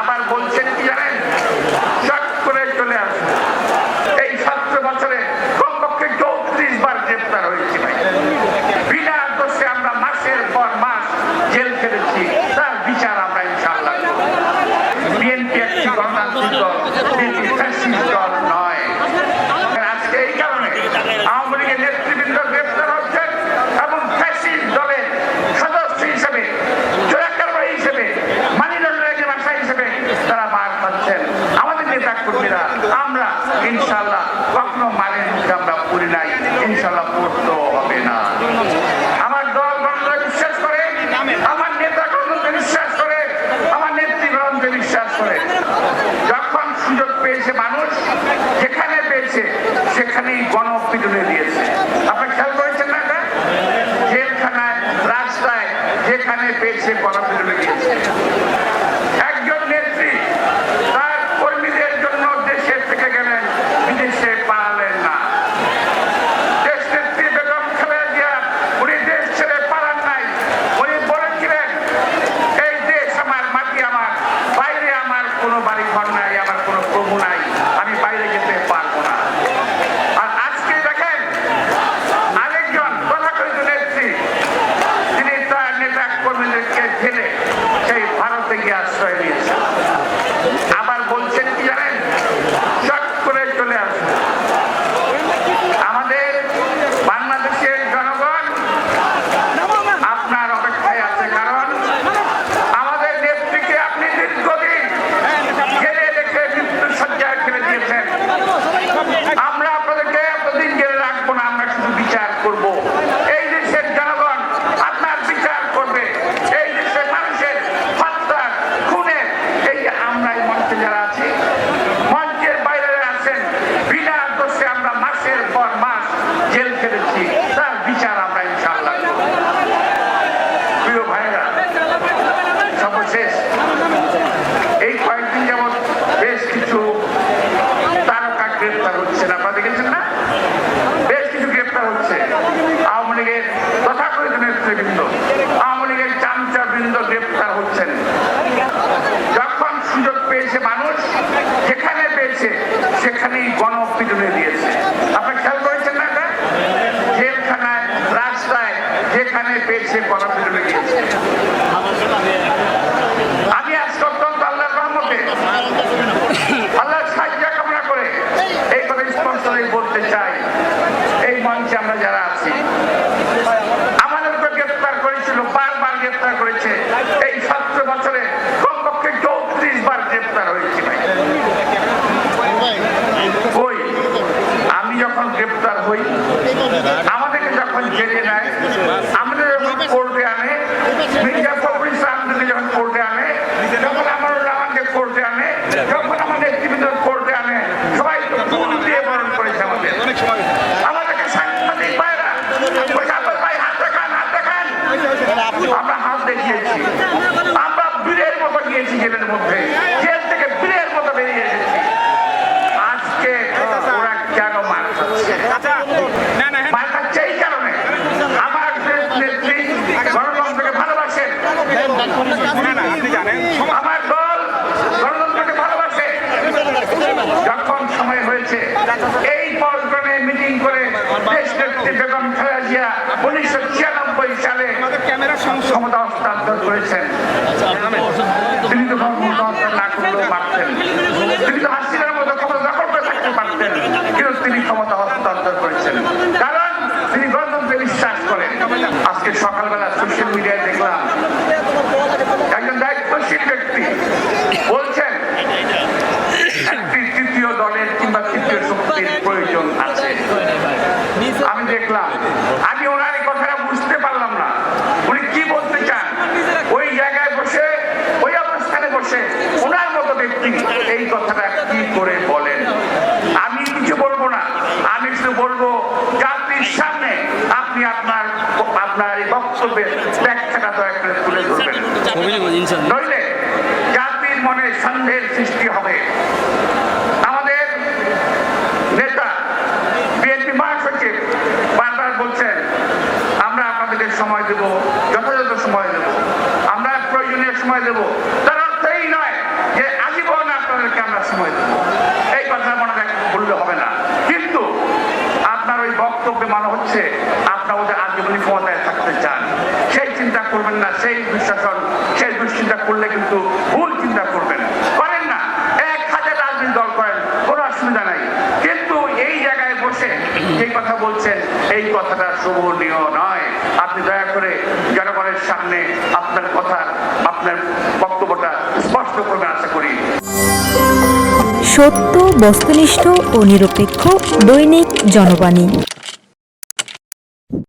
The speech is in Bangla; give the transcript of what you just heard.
আবার বলছেন কি জানেন? করে চলে আসুন। এই সাত বছরে কমপক্ষে চৌত্রিশ বার গ্রেপ্তার হয়েছে ভাই। বিনা দোষে আমরা মাসের পর মাস জেল খেটেছি তার যেখানে পেয়েছে গণপিটুনে দিয়েছে একজন নেত্রী তার কর্মীদের জন্য দেশে থেকে গেলেন বিদেশে পালালেন না দেশ নেত্রী বেগম খালেদা জিয়া উনি দেশ ছেড়ে পালান নাই উনি বলেছিলেন এই দেশ আমার মাটি আমার বাইরে আমার কোনো বাড়ি ঘর নাই আমার কোনো প্রভু নাই আমি বাইরে যেতে পারব না আর আজকে দেখেন আরেকজন তথাকথিত নেত্রী তিনি তার নেতা কর্মীদেরকে ফেলে সেই ভারতে গিয়ে আশ্রয় নিয়েছেন আবার বলছেন কি জানেন চট করে চলে আসবে আমাদের বাংলাদেশের জনগণ আপনার অপেক্ষায় আছে কারণ আমাদের নেত্রীকে আপনি দীর্ঘদিন জেলে রেখে মৃত্যু সজ্জায় ফেলে দিয়েছেন আমরা আপনাদেরকে এতদিন জেলে রাখব না আমরা শুধু বিচার করব এই দেশের জনগণ আপনার বিচার করবে এই দেশের মানুষের হত্যা খুনের এই যে আমরা এই মঞ্চে যারা আছি মঞ্চের বাইরে আছেন বিনা দোষে আমরা মাসের পর মাস জেল খেলেছি তার বিচার আমরা ইনশাআল্লাহ করব প্রিয় ভাইরা সর্বশেষ এই কয়েকদিন যেমন বেশ কিছু তারকা গ্রেপ্তার হচ্ছে না আপনারা দেখেছেন না বেশ কিছু গ্রেপ্তার হচ্ছে আওয়ামী লীগের তথাকথিত নেতৃবৃন্দ আওয়ামী লীগের চামচা বৃন্দ গ্রেপ্তার হচ্ছেন যখন সুযোগ পেয়েছে মানুষ যেখানে পেয়েছে সেখানেই গণপিটুনে দিয়েছে আপনি খেয়াল করেছেন না এটা জেলখানায় রাস্তায় যেখানে পেয়েছে গণপিটুনে দিয়েছে আমি আজকে অত্যন্ত রহমতে? আল্লাহ সাহায্য কামনা করে। এই কথা স্পষ্ট করে বলতে চাই এই মঞ্চে আমরা যারা আছি আমাদেরকে গ্রেপ্তার করেছিল বারবার গ্রেপ্তার করেছে এই সতেরো বছরে কমপক্ষে চৌত্রিশ বার গ্রেপ্তার হয়েছি ভাই ওই আমি যখন গ্রেপ্তার হই আমাদেরকে যখন জেলে নেয় আমাদের যখন কোর্টে আনে মির্জা ফখরুল ইসলামকে যখন কোর্টে আনে যখন আমার রহমানকে কোর্টে আনে যখন আমাদের নেতৃবৃন্দ কোর্টে আনে সবাই তো ফুল দিয়ে বরণ করেছে আমাদের আমাদেরকে সাংবাদিক ভাইরা বলছে, "আপনার ভাই হাত দেখান হাত দেখান আমরা হাত দেখিয়েছি আমরা বীরের মতো গিয়েছি জেলের মধ্যে জেল থেকে বীরের মতো বেরিয়ে এসেছি আজকে ওরা কেন মার খাচ্ছে মার খাচ্ছে এই কারণে আমার নেত্রী গণতন্ত্রকে ভালোবাসেন আমার দল গণতন্ত্রকে ভালোবাসে যখন সময় হয়েছে এই পল্টনে মিটিং করে দেশ নেত্রী বেগম উনিশশো ছিয়ানব্বই সালে ক্ষমতা হস্তান্তর করেছেন। তিনি তো ক্ষমতা না করলেও পারতেন তিনি তো হাসিনার মতো ক্ষমতা দখল করে থাকতে পারতেন। কিন্তু তিনি ক্ষমতা হস্তান্তর করেছেন। কারণ তিনি গণতন্ত্রে বিশ্বাস করেন। আজকে সকালবেলা সোশ্যাল মিডিয়ায় দেখলাম একজন দায়িত্বশীল ব্যক্তি বলছেন একটি তৃতীয় দলের কিংবা তৃতীয় শক্তির প্রয়োজন আছে। আমি দেখলাম। আমি ওনার এই কথাটা বুঝতে পারলাম না। উনি কি বলতে চান? ওই জায়গায় বসে ওই অবস্থানে বসে ওনার মতো ব্যক্তি এই কথাটা কি করে বলেন? আমি কিছু বলব না। আমি শুধু বলব জাতির সামনে আপনি আপনার আপনার এই বক্তব্যের ব্যাখ্যাটা দয়া করে তুলে ধরবেন। নইলে জাতির মনে সন্দেহের সৃষ্টি হবে আমাদের নেতা বিএনপি মহাসচিব বারবার বলছেন আমরা আপনাদেরকে সময় দেব, যথাযথ সময় দেব। আমরা প্রয়োজনীয় সময় দেব। তার এই নয় যে আজীবন আপনাদেরকে আমরা সময় দেব। এই কথা মনে বললে হবে না। কিন্তু আপনার ওই বক্তব্যে মনে হচ্ছে আপনার ওদের আজীবনী ক্ষমতায় থাকতে চান। সেই চিন্তা করবেন না, সেই দুঃশাসন, সেই দুশ্চিন্তা করলে কিন্তু ভুল চিন্তা করবেন। করেন না, এক হাজার রাজনৈতিক দল করেন, কোনো অসুবিধা নাই। কিন্তু এই জায়গায় বসে যে কথা বলছেন, এই কথাটা শোভনীয় নয় আপনি দয়া করে জনগণের সামনে আপনার কথা, আপনার বক্তব্যটা স্পষ্ট করবে আশা করি। সত্য, বস্তুনিষ্ঠ ও নিরপেক্ষ দৈনিক জনবাণী।